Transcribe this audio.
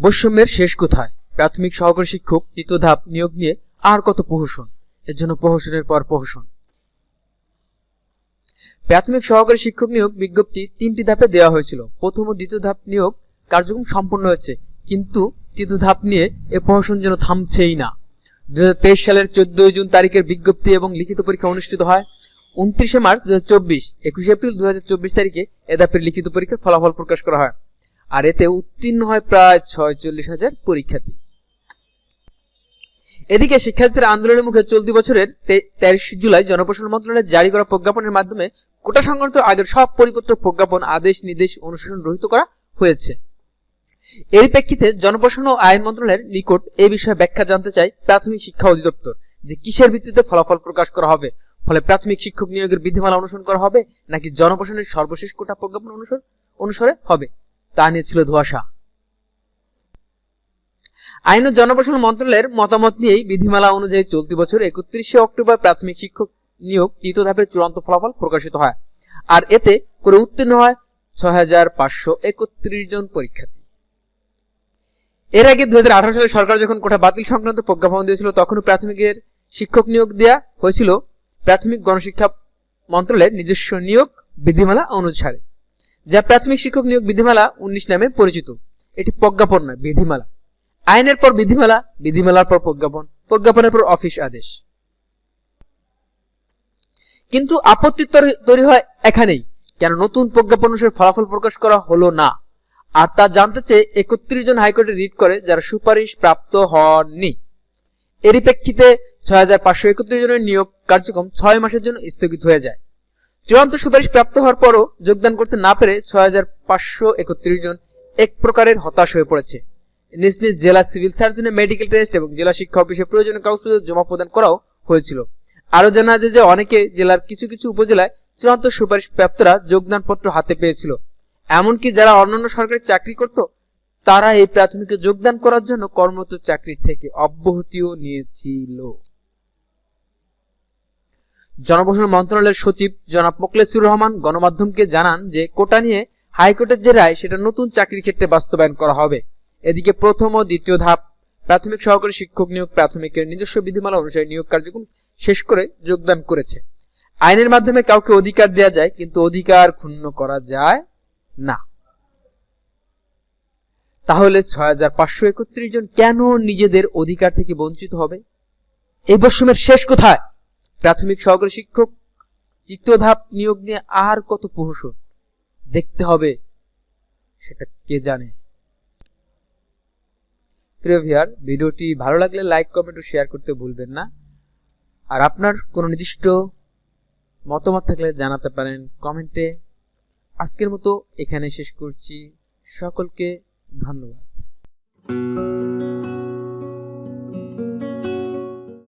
বৈষম্যের শেষ কোথায়? প্রাথমিক সহকারী শিক্ষক তৃতীয় ধাপ নিয়োগ নিয়ে আর কত প্রহসন? এর জন্য প্রহসনের পর প্রহসন। প্রাথমিক সহকারী শিক্ষক নিয়োগ বিজ্ঞপ্তি তিনটি ধাপে দেওয়া হয়েছিল। প্রথম ও দ্বিতীয় ধাপ নিয়োগ কার্যক্রম সম্পন্ন হয়েছে, কিন্তু তৃতীয় ধাপ নিয়ে এ প্রহসন যেন থামছেই না। দুই হাজার তেইশ সালের চোদ্দই জুন তারিখের বিজ্ঞপ্তি এবং লিখিত পরীক্ষা অনুষ্ঠিত হয় উনত্রিশে মার্চ দু হাজার চব্বিশ। একুশে এপ্রিল দুই হাজার চব্বিশ তারিখে এ ধাপের লিখিত পরীক্ষার ফলাফল প্রকাশ করা হয়। আর এতে উত্তীর্ণ হয় প্রায় ছয়চল্লিশ হাজার পরীক্ষার্থী। এদিকে শিক্ষার্থীদের আন্দোলনের মুখে চলতি বছরের তেইশ জুলাই জনপ্রশাসন মন্ত্রণালয় জারি করা প্রজ্ঞাপনের মাধ্যমে কোটা সংক্রান্ত আগের সব পরিপত্র প্রজ্ঞাপন, আদেশ, নির্দেশ অনুসরণ রহিত করা হয়েছে। এর প্রেক্ষিতে জনপ্রশাসন ও আইন মন্ত্রণালয়ের নিকট এ বিষয়ে ব্যাখ্যা জানতে চাই প্রাথমিক শিক্ষা অধিদপ্তর, যে কিসের ভিত্তিতে ফলাফল প্রকাশ করা হবে? ফলে প্রাথমিক শিক্ষক নিয়োগের বিধিমালা অনুসরণ করা হবে, নাকি জনপ্রশাসনের সর্বশেষ কোটা প্রজ্ঞাপন অনুসরণ অনুসারে হবে? তা নিয়ে ছিল ধোয়াশা। আইন ও জনপ্রশাসন মন্ত্রণালয়ের মতামত নিয়েই বিধিমালা অনুযায়ী চলতি বছর একত্রিশে অক্টোবর প্রাথমিক শিক্ষক নিয়োগ তৃতীয় ধাপের চূড়ান্ত ফলাফল প্রকাশিত হয়। আর এতে করে উত্তীর্ণ হয় ছয় হাজার পাঁচশো একত্রিশ জন পরীক্ষার্থী। এর আগে দুই হাজার আঠারো সালে সরকার যখন কোটা বাতিল সংক্রান্ত প্রজ্ঞাপন দিয়েছিল, তখনও প্রাথমিকের শিক্ষক নিয়োগ দেওয়া হয়েছিল। প্রাথমিক গণশিক্ষা মন্ত্রণালয়ের নিজস্ব নিয়োগ বিধিমালা অনুসারে। যা প্রাথমিক শিক্ষক নিয়োগ বিধিমালা উনিশ নামে পরিচিত। এটি প্রজ্ঞাপন নয়, বিধিমালা। আইনের পর বিধিমালা, বিধিমালার পর প্রজ্ঞাপন, প্রজ্ঞাপনের পর অফিস আদেশ। কিন্তু আপত্তি তৈরি হয় এখানেই, কেন নতুন প্রজ্ঞাপন অনুসারে ফলাফল প্রকাশ করা হলো না। আর তা জানতে চেয়ে একত্রিশ জন হাইকোর্টে রিট করে যারা সুপারিশ প্রাপ্ত হননি। এরই প্রেক্ষিতে ছয় হাজার পাঁচশো একত্রিশ জনের নিয়োগ কার্যক্রম ছয় মাসের জন্য স্থগিত হয়ে যায়। চূড়ান্ত সুপারিশ প্রাপ্ত হওয়ার পরও যোগদান করতে না পেরে ছয় হাজার পাঁচশো একত্রিশ জন এক প্রকারের হতাশ হয়ে পড়েছে। নিজ নিজ জেলা সিভিল সার্জনের মেডিকেল টেস্ট এবং জেলা শিক্ষা অফিসে প্রয়োজনীয় কাগজপত্র জমা প্রদান করাও হয়েছিল। আরও জানা যায় যে অনেকে জেলার কিছু কিছু উপজেলায় চূড়ান্ত সুপারিশ প্রাপ্তরা যোগদান পত্র হাতে পেয়েছিল। এমনকি যারা অন্যান্য সরকারি চাকরি করত, তারা এই প্রাথমিকে যোগদান করার জন্য কর্মরত চাকরি থেকে অব্যাহতিও নিয়েছিল। জনপ্রশাসন মন্ত্রণালয়ের সচিব জনাব মোকলেসুর রহমান গণমাধ্যমকে জানান যে কোটা নিয়ে হাইকোর্টের যে রায়, সেটা নতুন চাকরির ক্ষেত্রে বাস্তবায়ন করা হবে। এদিকে প্রথম ও দ্বিতীয় ধাপ, প্রাথমিক সহকারী শিক্ষক নিয়োগ, প্রাথমিকের নিজস্ব বিধিমালা অনুসারে নিয়োগ কার্যক্রম শেষ করে যোগদান করেছে। আইনের মাধ্যমে কাউকে অধিকার দেওয়া যায়, কিন্তু অধিকার ক্ষুণ্ণ করা যায় না। তাহলে ছয় হাজার পাঁচশো একত্রিশ জন কেন নিজেদের অধিকার থেকে বঞ্চিত হবে? এই বৈষম্যের শেষ কোথায়? প্রাথমিক সহকারী শিক্ষক তৃতীয় ধাপ নিয়োগ নিয়ে আর কত প্রহসন? দেখতে হবে, সেটা কে জানে? ভিডিওটি ভালো লাগলে লাইক, কমেন্ট ও শেয়ার করতে ভুলবেন না। আর আপনার কোনো নির্দিষ্ট মতামত থাকলে জানাতে পারেন কমেন্টে। আজকের মতো এখানে শেষ করছি। সকলকে ধন্যবাদ।